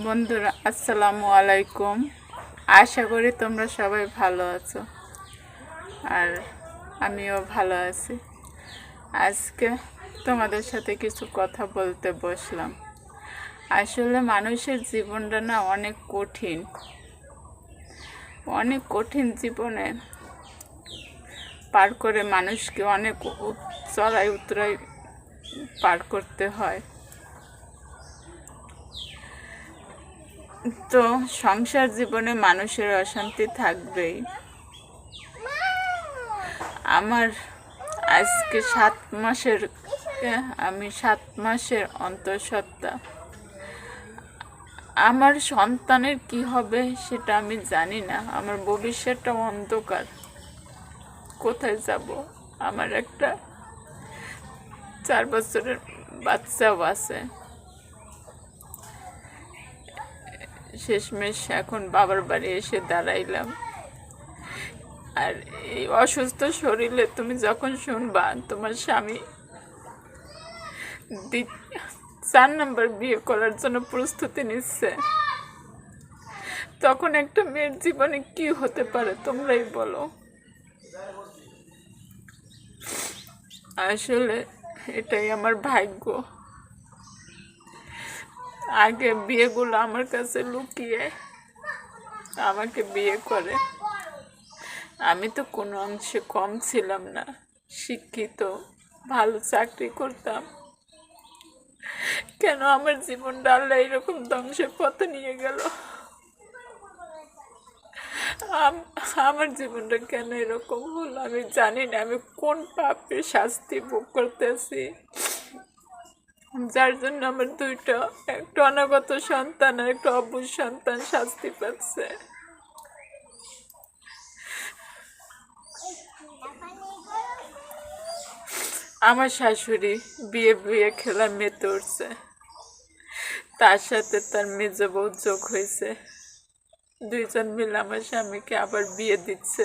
বন্ধুরা, আসসালামু আলাইকুম। আশা করি তোমরা সবাই ভালো আছো আর আমিও ভালো আছি। আজকে তোমাদের সাথে কিছু কথা বলতে বসলাম। আসলে মানুষের জীবনটা না অনেক কঠিন। অনেক কঠিন জীবনে পার করে মানুষকে অনেক চড়াই উতরাই পার করতে হয়। তো সংসার জীবনে মানুষের অশান্তি থাকবেই। আমার আজকে সাত মাসের, আমি সাত মাসের অন্তঃসত্ত্বা। আমার সন্তানের কি হবে সেটা আমি জানি না। আমার ভবিষ্যৎটা অন্ধকার। কোথায় যাব? আমার একটা চার বছরের বাচ্চাও আছে। শেষমেশ এখন বাবার বাড়ি এসে দাঁড়াইলাম। আর এই অসুস্থ শরীরে তুমি যখন শুনবা, তোমার স্বামী চার নম্বর বিয়ে করার জন্য প্রস্তুতি নিচ্ছে। তখন একটা মেয়ের জীবনে কি হতে পারে তোমরাই বলো। আসলে এটাই আমার ভাগ্য। আগে বিয়েগুলো আমার কাছে লুকিয়ে আমাকে বিয়ে করে। আমি তো কোনো অংশে কম ছিলাম না, শিক্ষিত, ভালো চাকরি করতাম। কেন আমার জীবনটা আল্লাহ এরকম ধ্বংসের পথে নিয়ে গেল? আম- আমার জীবনটা কেন এরকম হলো? আমি জানি না, আমি কোন পাপের শাস্তি ভোগ করতেছি। যার জন্য আমার দুইটা, একটা অনাগত সন্তান আর একটা অবুজ সন্তান শাস্তি পাচ্ছে। আমার শাশুড়ি বিয়ে বিয়ে খেলা মেতে উঠছে তার সাথে তার মেজ বউ যোগ হয়েছে। দুইজন মিলে আমার স্বামীকে আবার বিয়ে দিচ্ছে।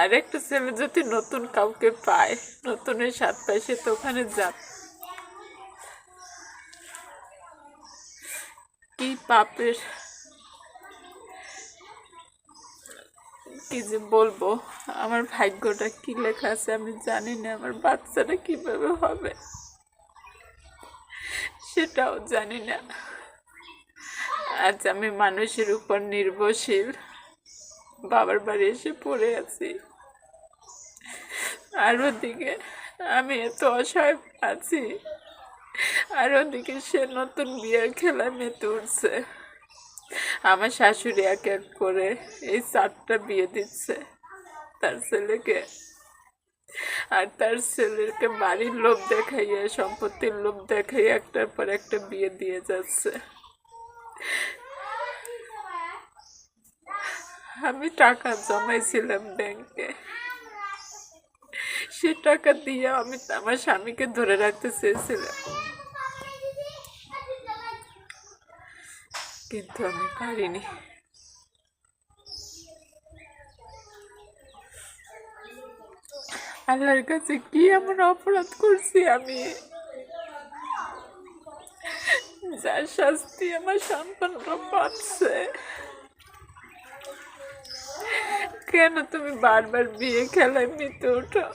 আর একটা ছেলে যদি নতুন কাউকে পায়, নতুনের স্বাদ পায়, সে তো ওখানে যাক কি পাপের, কি যে বলব, আমার ভাগ্যটা কি লেখা আছে আমি জানি না, আমার বাচ্চাটা কীভাবে হবে সেটাও জানি না। আজ আমি মানুষের উপর নির্ভরশীল। বাবার বাড়ি এসে পড়ে আছি। আর ওদিকে আমি এত অসহায় আছি। আর ওদিকে সে নতুন বিয়ের খেলা মেতে উঠছে। আমার শাশুড়ি এক এক করে এই চারটা বিয়ে দিচ্ছে। তার ছেলেকে। আর তার ছেলেকে বাড়ির লোভ দেখাইয়া, সম্পত্তির লোভ দেখাইয়া একটার পর একটা বিয়ে দিয়ে যাচ্ছে। আমি টাকা জমাইছিলাম ব্যাংকে। সে টাকা দিয়ে আমি আমার স্বামীকে ধরে রাখতে চেয়েছিলাম। কিন্তু আমি পারিনি। আল্লাহর কাছে কি এমন অপরাধ করছি আমি? যার শাস্তি আমার সন্তানরা পাচ্ছে। কেন তুমি বারবার বিয়ে খেলায় মেতে ওঠো?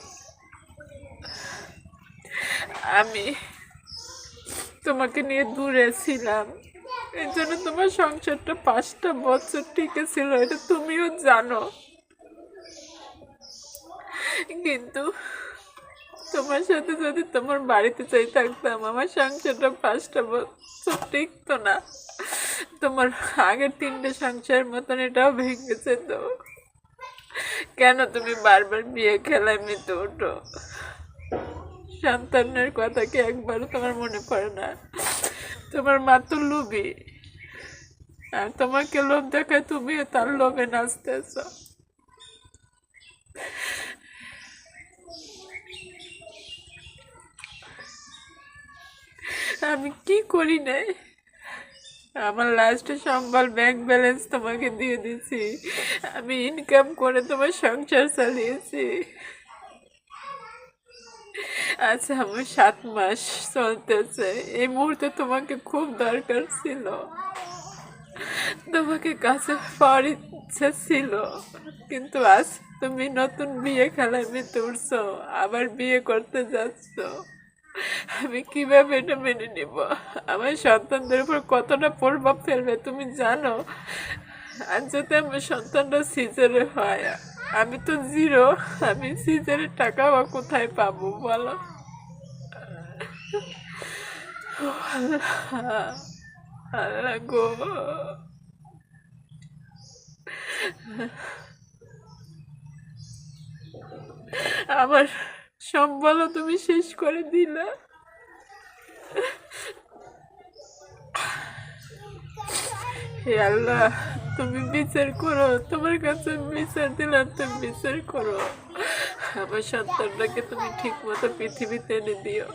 আমি তোমাকে নিয়ে দূরে ছিলাম। এই জন্য তোমার সংসারটা পাঁচটা বছর টিকে ছিল, এটা তুমিও জানো। কিন্তু তোমার সাথে যদি তোমার বাড়িতে চাই থাকতাম, আমার সংসারটা পাঁচটা বছর টিকতো না। তোমার আগের তিনটে সংসারের মতন এটাও ভেঙেছে তো কেন তুমি বারবার বিয়ে খেলায় মেতে ওঠো? সন্তানের কথা কি একবারও তোমার মনে পড়ে না? তোমার মা তো লোভী। আর তোমাকে লোভ দেখায় তুমিও তার লোভে নাচতেছ। আমি কি করি নাই? আমার লাস্ট সম্বল ব্যাংক ব্যালেন্স তোমাকে দিয়ে দিছি আমি ইনকাম করে তোমার সংসার চালিয়েছি। আচ্ছা আমার সাত মাস চলতেছে। এই মুহূর্তে তোমাকে খুব দরকার ছিল। তোমাকে কাছে পাওয়ার ইচ্ছা ছিল। কিন্তু আজ তুমি নতুন বিয়ে খেলায় মেতে উঠছো আবার বিয়ে করতে যাচ্ছ। আমি কীভাবে এটা মেনে নিব? আমার সন্তানদের উপর কতটা প্রভাব ফেলবে তুমি জানো? আর যদি আমার সন্তানটা সিজারে হয়, আমি তো জিরো, আমি সিজারের টাকা বা কোথায় পাবো বলো? গো। আমার সম্বলও তুমি শেষ করে দিলা। হে আল্লাহ, তুমি বিচার করো, তোমার কাছে বিচার দিলাম তুমি বিচার করো। আমার সন্তানটাকে তুমি ঠিক মতো পৃথিবীতে এনে দিও।